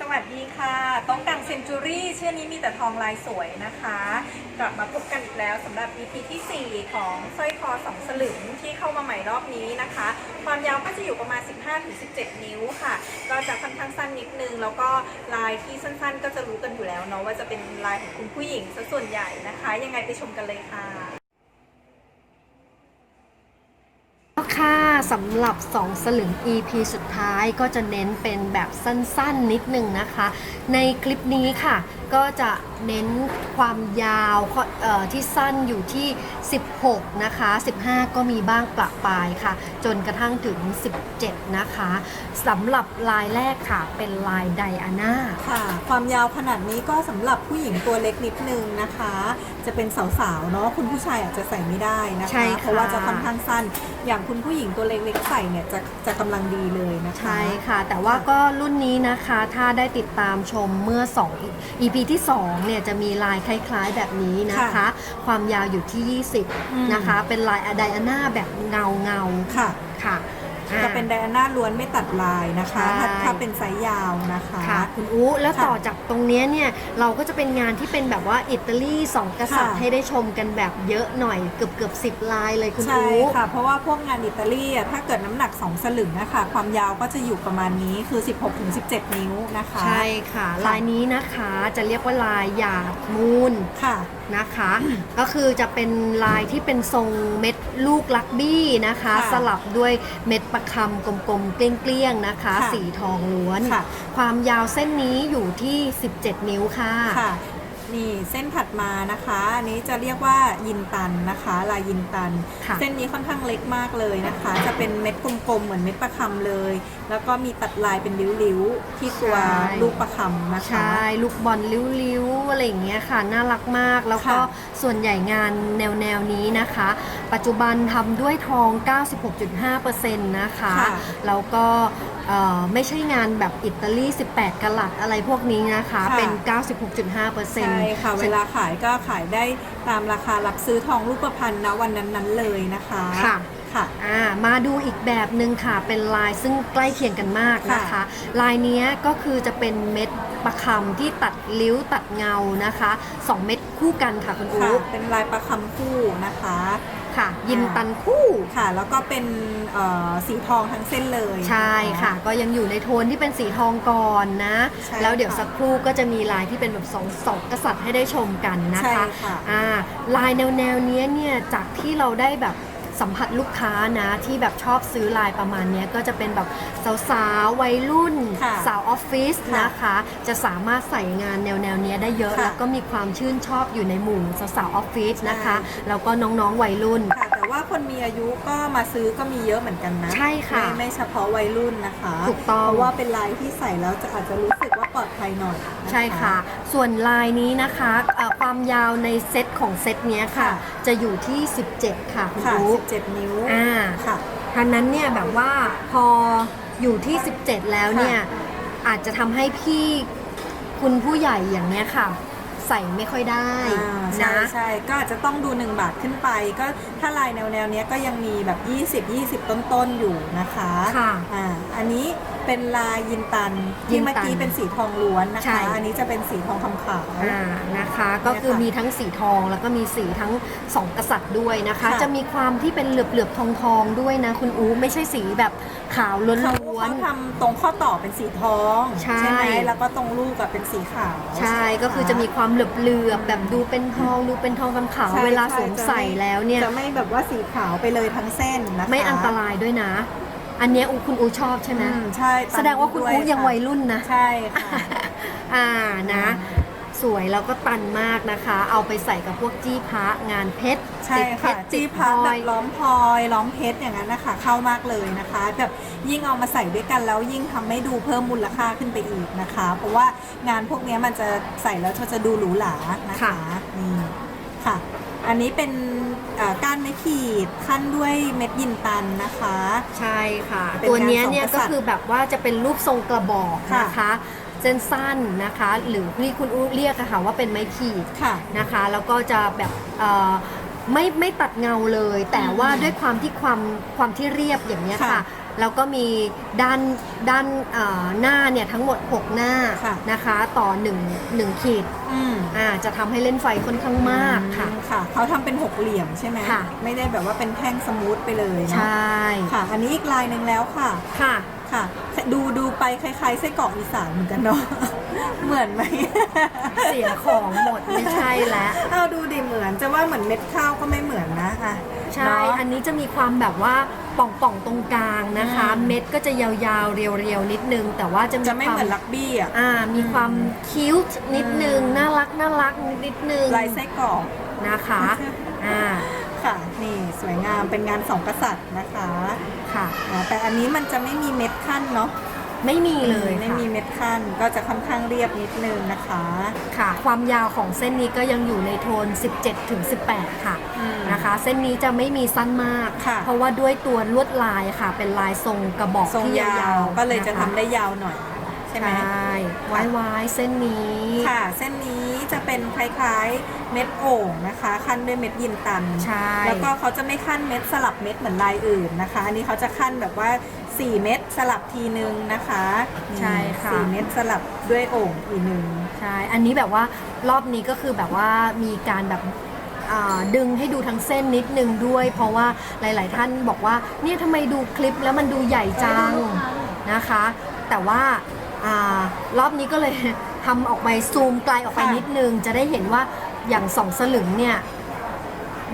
สวัสดีค่ะต้องกังเซนจูรี่ชื่อนี้มีแต่ทองลายสวยนะคะ กลับมาพบกันอีกแล้วสำหรับ EP ที่ 4 ของสร้อยคอสองสลึงที่เข้ามาใหม่รอบนี้นะคะ ความยาวก็จะอยู่ประมาณ 15-17 นิ้วค่ะ ก็จะค่อนข้างสั้นนิดนึง แล้วก็ลายที่สั้นๆ ก็จะรู้กันอยู่แล้วเนาะว่าจะเป็นลายของคุณผู้หญิงซะส่วนใหญ่นะคะ ยังไงไปชมกันเลยค่ะ ค่ะ สำหรับ 2 สลึง EP สุดท้ายก็จะเน้นเป็นแบบสั้นๆนิดนึงนะคะ ในคลิปนี้ค่ะ ก็จะ เน้นความยาวเอ่อที่สั้นอยู่ที่ 16 นะคะ 15 ก็มีบ้างประปรายค่ะ จนกระทั่งถึง 17 นะคะสำหรับลายแรกค่ะเป็นลายไดอาน่าค่ะ ความยาวขนาดนี้ก็สำหรับผู้หญิงตัวเล็กนิดนึงนะคะ จะเป็นสาวๆเนาะคุณผู้ชายอาจจะใส่ไม่ได้นะใช่คะค่ะเพราะว่าจะค่อนข้างสั้น อย่างคุณผู้หญิงตัวเล็กๆใส่เนี่ยจะจะกำลังดีเลยนะคะใช่ค่ะ แต่ว่าก็รุ่นนี้นะคะถ้าได้ติดตามชมเมื่อ 2 EP ที่2เนี่ยจะมีลายคล้ายๆแบบนี้นะคะค่ะความยาวอยู่ที่อืม20 นะคะ เป็นลายอะไดอาน่าแบบเงาเงาๆค่ะค่ะอ่า จะเป็นไดอาน่าล้วนไม่ตัดลายนะคะใช่ ถ้าถ้าเป็นไซส์ยาวนะคะ ค่ะคุณอู้แล้วค่ะต่อจากตรงเนี้ยเนี่ยเราก็จะเป็นงานที่เป็นแบบว่าอิตาลีสองกษัตริย์ค่ะ ให้ได้ชมกันแบบเยอะหน่อยเกือบเกือบสิบลายเลยคุณใช่อู้ ค่ะ เพราะว่าพวกงานอิตาลีอะถ้าเกิดน้ำหนัก 2 สลึงนะคะ ความยาวก็จะอยู่ประมาณนี้คือ 16-17 นิ้วนะคะ ใช่ค่ะลายนี้นะคะจะเรียกว่าลายหยาดมูล ค่ะ นะคะ ก็คือจะเป็นลายที่เป็นทรงเม็ดลูกลักบี้นะคะ ค่ะสลับด้วยเม็ดประคำกลมๆเกลี้ยงๆนะคะ ค่ะสีทองล้วน ค่ะ ความยาวเส้นนี้อยู่ที่ 17 นิ้วค่ะ ค่ะ นี่เส้นถัดมานะคะอันนี้จะเรียกว่ายินตันนะคะ ลายยินตัน ค่ะเส้นนี้ค่อนข้างเล็กมากเลยนะคะ จะเป็นเม็ดกลมๆเหมือนเม็ดประคำเลย แล้วก็มีตัดลายเป็นริ้วๆที่ตัวใช่ ลูกประคำนะคะ ใช่ ลูกบอลริ้วๆอะไรอย่างเงี้ยค่ะ น่ารักมาก แล้วก็ค่ะส่วนใหญ่งานแนวแนวๆนี้นะคะ ปัจจุบันทำด้วยทอง 96.5%นะคะ ค่ะแล้วก็เอ่อ ไม่ใช่งานแบบอิตาลี 18กะลัดอะไรพวกนี้นะคะ ค่ะ เป็น 96.5%ใช่ค่ะเวลาขายก็ขายได้ตามราคารับซื้อทองรูปพรรณนะวันนั้นๆเลยนะคะค่ะ ค่ะ อ่ามาดูอีกแบบหนึ่งค่ะ เป็นลายซึ่งใกล้เคียงกันมากนะคะ ค่ะลายเนี้ยก็คือจะเป็นเม็ดประคำที่ตัดริ้วตัดเงานะคะสองเม็ดคู่กันค่ะคุณอูค่ะเป็นลายประคำคู่นะคะ ค่ะ ยินตันคู่ค่ะ แล้วก็เป็นเอ่อสีทองทั้งเส้นเลย ใช่ค่ะ ก็ยังอยู่ในโทนที่เป็นสีทองก่อนนะใช่แล้วเดี๋ยวค่ะสักครู่ก็จะมีลายที่เป็นแบบสองสองกษัตริย์ให้ได้ชมกันนะใช่คะค่ะอ่าลายแนวแนวๆเนี้ยเนี่ยจากที่เราได้แบบ สัมผัสลูกค้านะที่แบบชอบซื้อลายประมาณเนี้ยก็จะเป็นแบบสาวๆวัยรุ่น ค่ะสาวออฟฟิศค่ะนะคะ จะสามารถใส่งานแนวแนวๆเนี้ยได้เยอะ ค่ะแล้วก็มีความชื่นชอบอยู่ในหมู่สาวๆออฟฟิศนะคะ ใช่ แล้วก็น้องๆวัยรุ่น ค่ะแต่ว่าคนมีอายุก็มาซื้อก็มีเยอะเหมือนกันนะใช่ค่ะไม่ไม่เฉพาะวัยรุ่นนะคะถูกต้อง เพราะว่าเป็นลายที่ใส่แล้วจะอาจจะรู้สึกว่า ปลอดภัยหน่อยนใช่ค่ะ ส่วนลายนี้นะคะเอ่อความยาวในเซตของเซตเนี้ยค่ะค่ะ จะอยู่ที่ 17 ค่ะคุณค่ะรู้17 นิ้วอ่าค่ะ ทันนั้นเนี่ยแบบว่าพออยู่ที่ 17 แล้วเนี่ยอาจจะทำให้พี่คุณผู้ใหญ่อย่างเนี้ยค่ะ ใส่ไม่ค่อยได้อ่าใช่นะ ใช่ก็อาจจะต้องดู 1 บาทขึ้นไป ก็ถ้าลายแนวแนวๆเนี้ยก็ยังมีแบบ 20 20 ต้นๆอยู่นะคะค่ะ อ่าอันนี้เป็นลายยินตันยิที่นตันเมื่อกี้เป็นสีทองล้วนนะใช่ คะ อันนี้จะเป็นสีทองคำขาว อ่านะคะก็คือมีทั้งสีทองแล้วก็มีสีทั้งสองกษัตริย์ด้วยนะคะ ค่ะ จะมีความที่เป็นเหลือบเหลือบๆทองทองๆด้วยนะ คุณอูไม่ใช่สีแบบขาวล้เขาวนเขาทำตรงข้อต่อเป็นสีทองใช่ ไหมแล้วก็ตรงลูกอะเป็นสีขาว ๆใช่ก็คือจะมีความเหลือบเหลือบๆแบบดูเป็นทองดูเป็นทองคำขาวใช่เวลาใช่สวมจะใส่แล้วเนี่ย จะไม่แบบว่าสีขาวไปเลยทั้งเส้นนะคะ ไม่อันตรายด้วยนะ อันเนี้ยอูคุณอูชอบใช่ไหมอืมใช่แสดงว่าคุณอูยังวัยรุ่นนะ ใช่ค่ะ อ่านะ สวยแล้วก็ตันมากนะคะ เอาไปใส่กับพวกจี้พระงานเพชรใช่ติดเพค่ะชรจี้ติดพับพลแบอย บล้อมพลอยล้อมเพชรอย่างนั้นนะคะเข้ามากเลยนะคะ แบบยิ่งเอามาใส่ด้วยกันแล้วยิ่งทำให้ดูเพิ่มมูลค่าขึ้นไปอีกนะคะ เพราะว่างานพวกเนี้ยมันจะใส่แล้วจะดูหรูหรานะคะนี่ค่ะ อันนี้เป็นเอ่อก้านไม้ขีดขั้นด้วยเม็ดยินตันนะคะ ใช่ค่ะเป็นตัวเนี้ยงานสองเนี่ยกก็ษัตริย์คือแบบว่าจะเป็นรูปทรงกระบอกค่ะนะคะเส้นสั้นนะคะ หรือที่คุณอูเรียกอะค่ะว่าเป็นไม้ขีดค่ะนะคะ แล้วก็จะแบบเอ่อไม่ไม่ตัดเงาเลย แต่ว่าอืมด้วยความที่ความความที่เรียบอย่างเนี้ยค่ะค่ะ แล้วก็มีด้านด้านเอ่อหน้าเนี่ยทั้งหมด 6 หน้าค่ะนะคะ ต่อ1 1ขีดอืมอ่าจะทำให้เล่นไฟค่อนข้างมากค่ะอืมค่ะเขาทำเป็นหกเหลี่ยมใช่ไหมค่ะ ไม่ได้แบบว่าเป็นแท่งสมูทไปเลยใชเนาะ่ค่ะ อันนี้อีกลายหนึ่งแล้วค่ะ ค่ะ ค่ะ ดูดูไปคล้ายๆไส้กรอกอีสานเหมือนกันเนาะ เหมือนไหมเสียของหมดไม่ใช่แล้วเอาดูดิเหมือนจะว่าเหมือนเม็ดข้าวก็ไม่เหมือนนะอะใช่เนาะอันนี้จะมีความแบบว่าป่องๆตรงกลางนะคะอืมเม็ดก็จะยาวๆ เรียวๆ นิดนึง แต่ว่าจะมีจะไม่ควาเหมมือนลักบี้อะอ่า มีความคิ้วนิดนึงอืมน่ารักน่ารักนิดนึงลายไส้กรอกนะคะอ่าค่ะ นี่สวยงามเป็นงานสองกษัตริย์นะคะ ค่ะอ่าแต่อันนี้มันจะไม่มีเม็ด ขั้นเนาะไม่มีเลยไม่ค่ะมีเม็ดขั้นก็จะค่อนข้างเรียบนิดนึงนะคะค่ะ ความยาวของเส้นนี้ก็ยังอยู่ในโทน 17ถึง18 ค่ะอืมนะคะ เส้นนี้จะไม่มีสั้นมากค่ะเพราะว่าด้วยตัวลวดลายค่ะ เป็นลายทรงกระบอกทรงที่ยายาววๆก็เลยจะนคทำได้ยาวหน่อยใช่ไหมใช่ไว้ไว้เส้นนี้ค่ะ เส้นนี้จะเป็นคล้ายๆเม็ดโอ่งนะคะ ขั้นด้วยเม็ดยินตันใช่แล้วก็เขาจะไม่ขั้นเม็ดสลับเม็ดเหมือนลายอื่นนะคะ อันนี้เขาจะขั้นแบบว่า 4 เม็ดสลับทีนึงนะคะใช่ค่ะ สี่เม็ดสลับด้วยโอ่งทีนึง ใช่ อันนี้แบบว่ารอบนี้ก็คือแบบว่ามีการแบบอ่าดึงให้ดูทั้งเส้นนิดนึงด้วย เพราะว่าหลาย ๆ ท่านบอกว่าเนี่ยทำไมดูคลิปแล้วมันดูใหญ่จังนะคะ แต่ว่าอารอบนี้ก็เลย ทำออกไปซูมไกลออกไปค่ะ นิดนึง จะได้เห็นว่าอย่างสองสลึงเนี่ย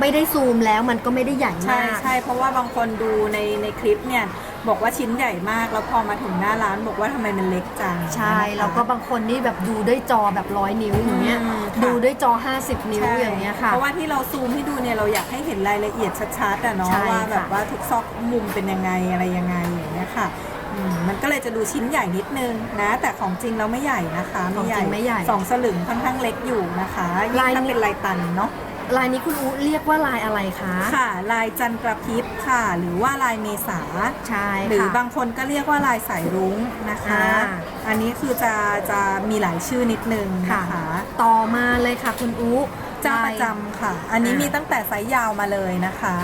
ไม่ได้ซูมแล้วมันก็ไม่ได้ใหญ่ใช่มาก ใช่เพราะว่าบางคนดูในในคลิปเนี่ย บอกว่าชิ้นใหญ่มาก แล้วพอมาถึงหน้าร้านบอกว่าทำไมมันเล็กจังใช่ นะคะ แล้วก็บางคนนี่แบบดูด้วยจอแบบร้อยนิ้วอย่างเงี้ย อืมค่ะ ดูด้วยจอ 50 นิ้วใช่อย่างเงี้ยค่ะ เพราะว่าที่เราซูมให้ดูเนี่ยเราอยากให้เห็นรายละเอียดชัดๆอะเนาะใช่ว่าค่ะแบบว่าทุกซอกมุมเป็นยังไงอะไรยังไงอย่างเงี้ยค่ะอืมมันก็เลยจะดูชิ้นใหญ่นิดนึงนะ แต่ของจริงเราไม่ใหญ่นะคะของจริงไม่ใหญ่สองสลึงค่อนข้างเล็กอยู่นะคะยิ่งลายนี้ถ้าเป็นลายตันเนาะ ลายนี้คุณอูเรียกว่าลายอะไรคะค่ะ ลายจันทร์กระพริบค่ะ หรือว่าลายเมษาใช่หรือค่ะบางคนก็เรียกว่าลายสายรุ้งนะคะอ่าอันนี้คือจะจะมีหลายชื่อนิดนึงค่ะนะคะต่อมาเลยค่ะคุณอูเจ้าประจำค่ะ อันนี้อ่ามีมีตั้งแต่ไซส์ยาวมาเลยนะคะ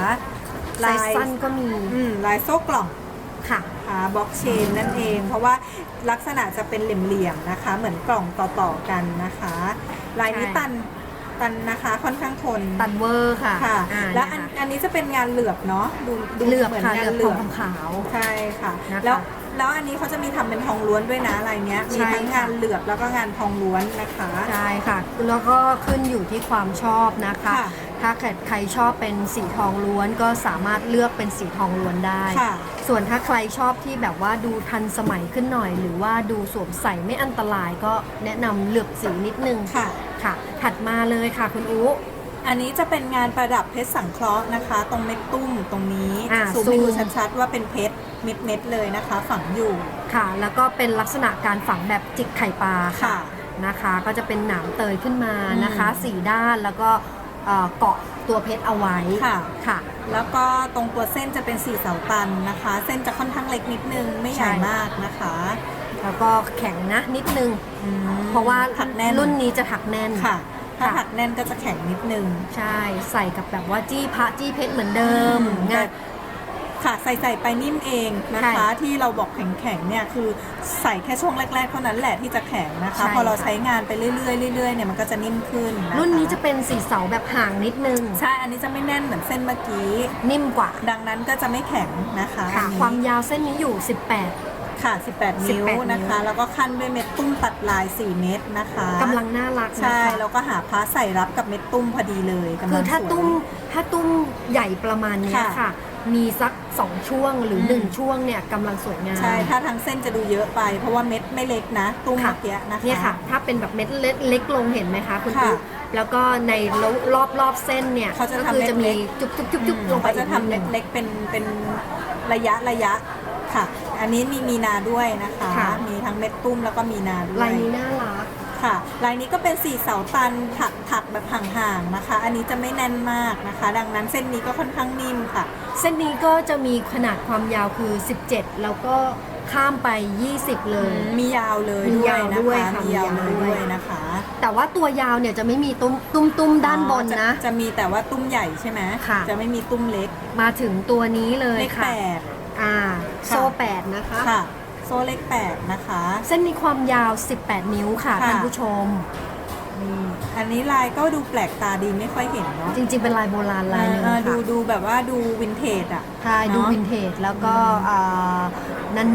ลายสั้นก็มีอืมลายโซ่กล่องค่ะค่ะบล็อกเชนนั่นเอง เพราะว่าลักษณะจะเป็นเหลี่ยมๆนะคะ เหมือนกล่องต่อๆกันนะคะ ลายนี้ใช่ตัน ตันนะคะค่อนข้างทนตันเวอร์ค่ะค่ะอ่าและอันเนี่ยค่ะอันนี้จะเป็นงานเหลือบเนาะดูดูเหลือบมือนค่ะงาเหลืนอบเหทลือองบขาว ใช่ค่ะ นะคะแล้วแล้วอันนี้เขาจะมีทำเป็นทองล้วนด้วยนะลายเนี้ยมีใช่ทั้งค่ะงานเหลือบแล้วก็งานทองล้วนนะคะ ใช่ค่ะ แล้วก็ขึ้นอยู่ที่ความชอบนะคะ ค่ะ ถ้าเกิดใครชอบเป็นสีทองล้วนก็สามารถเลือกเป็นสีทองล้วนได้ ค่ะ ส่วนถ้าใครชอบที่แบบว่าดูทันสมัยขึ้นหน่อย หรือว่าดูสวมใส่ไม่อันตรายก็แนะนำเลือกสีนิดนึงค่ะ ค่ะ ถัดมาเลยค่ะคุณอูอันนี้จะเป็นงานประดับเพชรสังเคราะห์นะคะ ตรงเม็ดตุ้มตรงนี้อ่าซูมให้ดูซูมชัดๆว่าเป็นเพชรเม็ดๆเลยนะคะ ฝังอยู่ค่ะ แล้วก็เป็นลักษณะการฝังแบบจิกไข่ปลาค่ะ ค่ะ นะคะ ก็จะเป็นหนามเตยขึ้นมานะคะอืม สี่ด้านแล้วก็เอ่อเกาะตัวเพชรเอาไว้ค่ะ ค่ะ แล้วก็ตรงตัวเส้นจะเป็นสี่เสาตันนะคะ เส้นจะค่อนข้างเล็กนิดนึงไม่ใหญ่ใช่ มากนะคะ แล้วก็แข็งนะนิดนึงอืมเพราะว่าถักแน่นรุ่นนี้จะถักแน่นค่ะ ถ้าค่ะถักแน่นก็จะแข็งนิดนึง ใช่ใส่กับแบบว่าจี้พระจี้เพชรเหมือนเดิมอืมงานค่ะใส่ใส่ไปนิ่มเองนะใช่คะที่เราบอกแข็งๆเนี่ยคือใส่แค่ช่วงแรกๆเท่านั้นแหละที่จะแข็งนะคะใช่พอเราค่ะใช้งานไปเรื่อยๆเรื่อยๆเนี่ยมันก็จะนิ่มขึ้นครุ่นนี้จะเป็นสีเสาแบบห่างนิดนึง ใช่อันนี้จะไม่แน่นเหมือนเส้นเมื่อกี้นิ่มกว่า ดังนั้นก็จะไม่แข็งนะคะค่ะอันนี้ความยาวเส้นนี้อยู่ ค่ะ 18 นิ้ว18นะคะแล้วก็ขั้นด้วยเม็ดตุ้มตัดลาย 4 เม็ดนะคะ18กำลังน่ารักนะใช่คะแล้วก็หาพระใส่รับกับเม็ดตุ้มพอดีเลยกำคืลัองถ้าสวย ตุ้มถ้าตุ้มใหญ่ประมาณเนี้ยค่ะ ค่ะ มีสัก2ช่วงหรืออืม1ช่วงเนี่ยกำลังสวยงาม ใช่ ถ้าทางเส้นจะดูเยอะไป เพราะว่าเม็ดไม่เล็กนะ ตุ้มค่ะ เมื่อกี้นะคะเนี่ยค่ะถ้าเป็นแบบเม็ดเล็กเล็กลงเห็นไหมคะคุณค่ะปุ๊แล้วก็ในรอบรอบเส้นเนี่ยเขาจะก็ทำคือเม็ดจะเล็มีกจุ๊บจุ๊บจุ๊บจุ๊บอืมลงไปเขาจะอีกทำนิเม็ดดนึงเล็กเป็นเป็นระยะระยะค่ะ อันนี้มีมีนาด้วยนะคะ ค่ะ มีทั้งเม็ดตุ้มแล้วก็มีนาด้วย ลายนี้น่ารัก ค่ะลายนี้ก็เป็นสีเสาตันถักถักแบบห่างๆนะคะ อันนี้จะไม่แน่นมากนะคะ ดังนั้นเส้นนี้ก็ค่อนข้างนิ่มค่ะ เส้นนี้ก็จะมีขนาดความยาวคือ 17 แล้วก็ข้ามไป 20 เลย มียาวเลยมีด้วยยาวนะด้วยคะค่ะมียาวมีเลยยาวด้วย ด้วยนะคะแต่ว่าตัวยาวเนี่ยจะไม่มีตุ้มตุ้มตุ้มด้านบนอ๋อนะจะจะมีแต่ว่าตุ้มใหญ่ใช่ไหมค่ะ จะไม่มีตุ้มเล็กมาถึงตัวนี้เลยเลขค่ะ แปด อ่าค่ะโซ่แปดนะคะค่ะ โซ่เล็กแปดนะคะ เส้นมีความยาว 18 นิ้วค่ะค่ะ ท่านผู้ชม อืมอันนี้ลายก็ดูแปลกตาดีไม่ค่อยเห็นเนาะจริงๆ เป็นลายโบราณลายหนึงเออดูค่ะดูแบบว่าดูวินเทจอะ ใช่ดูเนอะวินเทจแล้วก็อ่า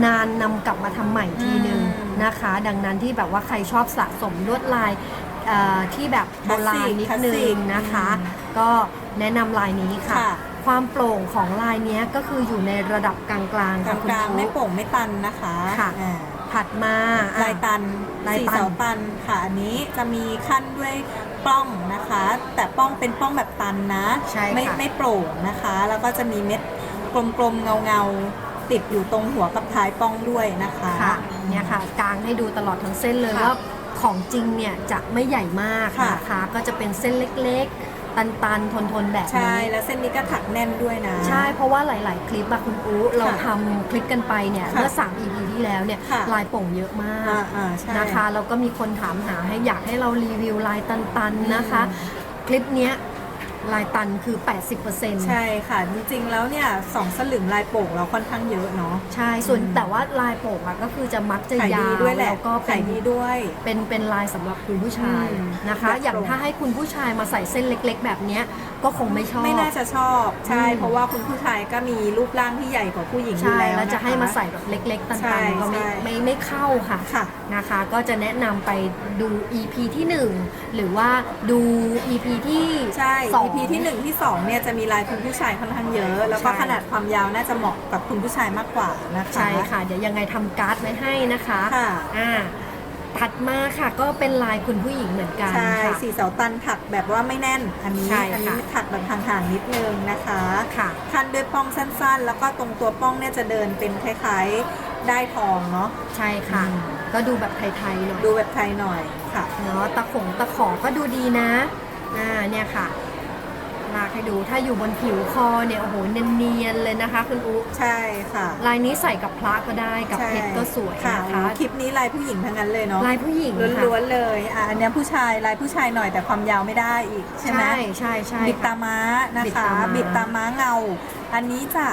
นานๆนำกลับมาทำใหม่ทีนึงอืมนะคะ ดังนั้นที่แบบว่าใครชอบสะสมลวดลายเอ่อที่แบบโบราณนิดคลาสนึสิงกนะคะอืมก็แนะนำลายนี้ค่ะ ค่ะ ความโปร่งของลายเนี้ยก็คืออยู่ในระดับกลางๆกค่ะคุณลางครูๆไม่โป่งไม่ตันนะคะค่ะอ่าถัดมาอะ ลายตันลายสี่ตันเสาตันค่ะ อันนี้จะมีขั้นด้วยป้องนะคะ แต่ป้องเป็นป้องแบบตันนะ ใช่ไม่ค่ะไม่โปร่งนะคะ แล้วก็จะมีเม็ดกลมๆเงาๆ ติดอยู่ตรงหัวกับท้ายป้องด้วยนะคะ ค่ะเนี่ยค่ะกางให้ดูตลอดทั้งเส้นเลยค่ะว่าของจริงเนี่ยจะไม่ใหญ่มากค่ะ นะคะก็จะเป็นเส้นเล็กๆ ตันๆ ทนๆ แบบใช่นี้แล้วเส้นนี้ก็ถักแน่นด้วยนะ ใช่ เพราะว่าหลาย ๆ คลิปอะคุณอูเราค่ะทำคลิปกันไปเนี่ยค่ะเมื่อ3 EP ที่แล้วเนี่ยค่ะลายโป่งเยอะมากอ่าอ่าใช่นะคะแล้วก็มีคนถามหาให้อยากให้เรารีวิวลายตันๆ นะคะอืคลิปเนี้ย ลายตันคือ 80%ใช่ค่ะ จริงๆแล้วเนี่ยสองสลึงลายโป่งเราค่อนข้างเยอะเนาะ ใช่ส่วนอืมแต่ว่าลายโป่งอะก็คือจะมักจะขายยาดีวด้วยแหละแล้วก็เป็ขายนดีด้วย เป็นเป็นลายสำหรับคุณผู้ชายอืมนะคะแบบอย่างตรงถ้าให้คุณผู้ชายมาใส่เส้นเล็ก ๆ แบบเนี้ยก็คงไม่ชอบ ไม่น่าจะชอบใช่ อืม เพราะว่าคุณผู้ชายก็มีรูปร่างที่ใหญ่กว่าผู้หญิงอยู่ใช่แล้วแล้วจะนค ให้มาใส่แบบเล็กๆตัใช่นๆก็ไม่ใช่ ไม่ไม่เข้าค่ะ ค่ะ นะคะ ก็จะแนะนำไปดู EP ที่ 1 หรือว่าดู EP ที่ใช่ สอง EP ที่1ที่2เนี่ยจะมีลายคุณผู้ชายค่อนข้างเยอะ แล้วก็ใช่ ขนาดความยาวน่าจะเหมาะกับคุณผู้ชายมากกว่านะคะใช่ค่ะ เดี๋ยวยังไงทำการ์ดไว้ให้นะคะ ค่ะ อ่า ถัดมาค่ะก็เป็นลายคุณผู้หญิงเหมือนกันใช่ค่ะ สีเสาตันถักแบบว่าไม่แน่นอันนี้ใช่อัค่ะนี้ถักแบบห่างๆนิดนึงนะคะค่ะคันด้วยป้องสั้นๆ แล้วก็ตรงตัวป้องเนี่ยจะเดินเป็นคล้ายๆได้ทองเนาะใช่ค่ะ อืมก็ดูแบบไทยๆหน่อยดูแบบไทยหน่อยค่ะ เนาะตะขงตะขอก็ดูดีนะอ่าเนี่ยค่ะ ลากให้ดู ถ้าอยู่บนผิวคอเนี่ยโอ้โหเนียนๆเลยนะคะคุณอุ๊ใช่ค่ะลายนี้ใส่กับพระก็ได้กับใช่เพชรก็สวยค่ะนะคะคลิปนี้ลายผู้หญิงทั้งนั้นเลยเนาะลายผู้หญิงค่ะ ล้วนๆเลยอะอันเนี้ยผู้ชายลายผู้ชายหน่อยแต่ความยาวไม่ได้อีกใช่ไหม ใช่ใช่ใช่บิดตาค่ะ ม้านะบิดคะตาม้า บิดตาม้าเงา อันนี้จะ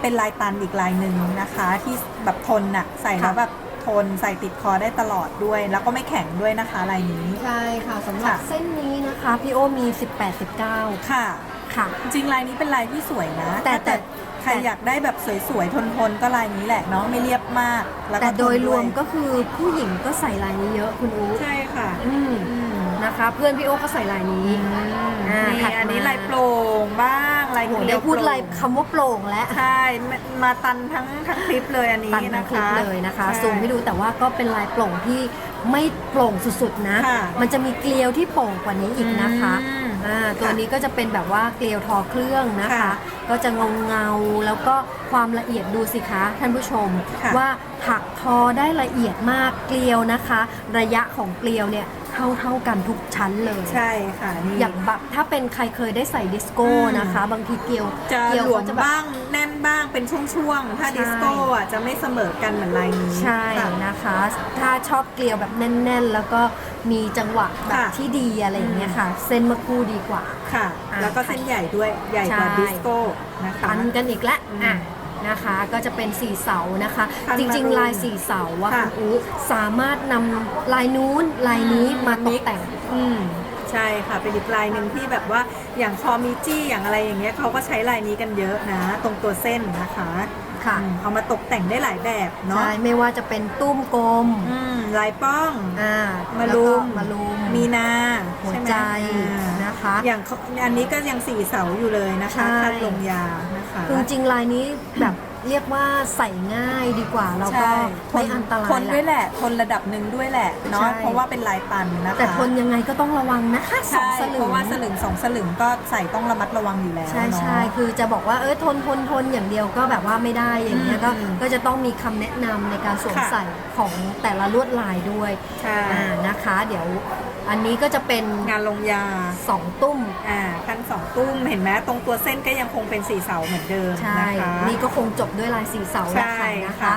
เป็นลายตันอีกลายหนึ่งนะคะ ที่แบบทนน่ะใส่แล้วแบบ ทนใส่ติดคอได้ตลอดด้วย แล้วก็ไม่แข็งด้วยนะคะลายนี้ ใช่ค่ะสำหรับค่ะ เส้นนี้นะคะพี่โอมี 18 19ค่ะค่ะ จริงๆลายนี้เป็นลายที่สวยนะแต่ถ้าแต่ใครอยากได้แบบสวยๆทนๆก็ลายนี้แหละเนาะไม่เรียบมาก แล้วก็แต่โดยทนรวมด้ก็คือผู้หญิงก็ใส่ลายนี้เยอะคุณอุ๊ใช่ค่ะ อืม อืม นะคะ เพื่อนพี่โอก็ใส่ลายนี้อ่านี่ถัดมาอันนี้ลายโปร่งบ้างลายโอ้โหเกลีได้ยวพูดโปร่งลายคำว่าโปร่งแล้วใช่มามาตันทั้งทั้งคลิปเลยอันนี้ตันทั้นะงคลิปคะเลยนะคะช่ ซูมให้ดูแต่ว่าก็เป็นลายโปร่งที่ไม่โปร่งสุดๆนะ ค่ะมันจะมีเกลียวที่โปร่งกว่านี้อีกนะคะอืมอ่าตัวค่ะนี้ก็จะเป็นแบบว่าเกลียวทอเครื่องนะคะ ค่ะก็จะเงาเงาๆแล้วก็ความละเอียดดูสิคะท่านผู้ชม ค่ะว่าถักทอได้ละเอียดมากเกลียวนะคะ ระยะของเกลียวเนี่ยเท่าเท่าๆกันทุกชั้นเลย ใช่ค่ะนี่ อย่างแบบถ้าเป็นใครเคยได้ใส่ดิสโก้อืมนะคะ บางทีเกลียวจะเกลียวหลวมเขาจะแบบบ้างแน่นบ้างเป็นช่วงๆ ถ้าใช่ดิสโก้อะจะไม่เสมอกันเหมือนลายนี้ใช่ค่ะ นะคะ ถ้าชอบเกลียวแบบแน่น ๆ แล้วก็มีจังหวะแบบค่ะ ที่ดีอะไรอย่างเงี้ยค่ะ เส้นมะกรูดีกว่า ค่ะ อ่าแล้วก็เส้นใหญ่ด้วยใหญ่กว่าใช่ ดิสโก้นะคะ ตันกันอีกแล้วอืมอะนะคะ ก็จะเป็นสีเสานะคะ พันจริงมารูนๆลายสีเสาว่าค่ะ คุณอูสามารถนำลายนู้นลายนี้มาตกแต่ง อืมใช่ค่ะเป็นอีกลายหนึ่งที่แบบว่าอย่างคอมิจี้อย่างอะไรอย่างเงี้ยเขาก็ใช้ลายนี้กันเยอะนะ ตรงตัวเส้นนะคะ ค่ะอืมเอามาตกแต่งได้หลายแบบเนาะใช่ไม่ว่าจะเป็นตุ้มกลมอืมลายป้องอ่ามาแล้วรุก็มมารุมมีนาหัวใช่ไหมใจอ่านะคะ อย่างเขาอันนี้ก็ยังสี่เสาอยู่เลยนะใช่คะคัดลงยานะคะคือจริงๆลายนี้แบบ เรียกว่าใส่ง่ายดีกว่าแล้วก็ใช่ไม่อันตรายทนด้วยแหละแหละทนระดับหนึ่งด้วยแหละเนาะใช่เพราะว่าเป็นลายตันนะคะแต่ทนยังไงก็ต้องระวังนะคะสอใช่งสลึเพงราะว่าสลึงสองสลึงก็ใส่ต้องระมัดระวังอยู่แล้วใช่เนาะใช่คือจะบอกว่าเออทนทนทนอย่างเดียวก็แบบว่าไม่ได้อย่างเงี้ยก็อืมก็จะต้องมีคำแนะนำในการสวมค่ะใส่ของแต่ละลวดลายด้วยใช่อ่านะคะ เดี๋ยวอันนี้ก็จะเป็นงานลงยาสองตุ้มอ่าคันสอง ตุ้มเห็นไหมตรงตัวเส้นก็ยังคงเป็นสีเสาเหมือนเดิมใช่นะคะ นี่ก็คงจบด้วยลายสีเสาแล้วใช่ค่ะนะคะค่ะ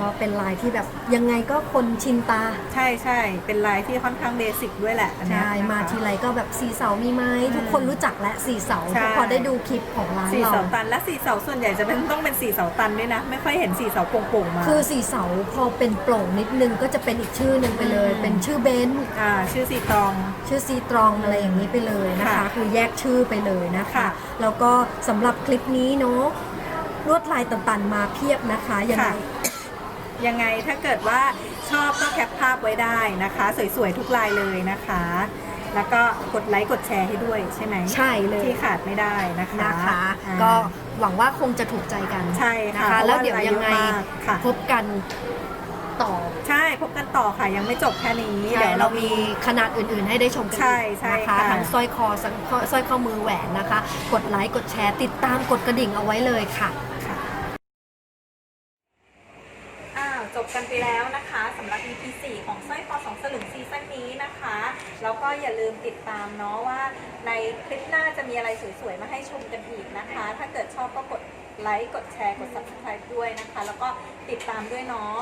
อืมก็เป็นลายที่แบบยังไงก็คนชินตา ใช่ใช่เป็นลายที่ค่อนข้างเบสิกด้วยแหละอันเนี้ยใช่ นะคะ มาทีไรก็แบบสีเสามีไหมอืมทุกคนรู้จักและสีเสาใช่ พอได้ดูคลิปของร้านสี่เราเสาตันและสี่เสาส่วนใหญ่จะเป็นต้องเป็นสี่เสาตันด้วยนะ ไม่ค่อยเห็นสี่เสาโป่งๆมาคือสีเสาพอเป็นโปร่งนิดนึงก็จะเป็นอีกชื่อหนึ่งไปเลยอืมเป็นชื่อเบนซ์อ่าชื่อสีตอง ชื่อซีตรองอะไรอย่างนี้ไปเลยนะคะ ค่ะคือแยกชื่อไปเลยนะคะ ค่ะแล้วก็สำหรับคลิปนี้เนาะลวดลายตันๆมาเพียบนะคะยังไงค่ะ ยังไงถ้าเกิดว่าชอบก็แคปภาพไว้ได้นะคะ สวยๆทุกลายเลยนะคะ แล้วก็กดไลค์กดแชร์ให้ด้วยใช่ไหมใช่เลย ที่ขาดไม่ได้นะคะนะคะ อ่า ก็หวังว่าคงจะถูกใจกันใช่นะค่ะคะเพราะแล้วว่าเดี๋ยวยังไงลายเยอะมากค่ะ พบกันต่อใช่พบกันต่อค่ะยังไม่จบแค่นี้ใช่เดี๋ยวเราเรามี มีขนาดอื่นๆ ให้ได้ชมกันใช่อีกใช่นะคะค่ะทั้งสร้อยคอสังสร้อยข้อมือแหวนนะคะ กดไลค์กดแชร์ติดตามกดกระดิ่งเอาไว้เลยค่ะ ค่ะอ้าวจบ กันไปแล้วนะคะสำหรับ EP 4ของสร้อยคอสองสลึงซีซั่นนี้นะคะ แล้วก็อย่าลืมติดตามเนาะว่าในคลิปหน้าจะมีอะไรสวยๆ มาให้ชมกันอีกนะคะ ถ้าเกิดชอบก็กดไลค์ กดแชร์ กด subscribe ด้วยนะคะ แล้วก็ติดตามด้วยเนาะ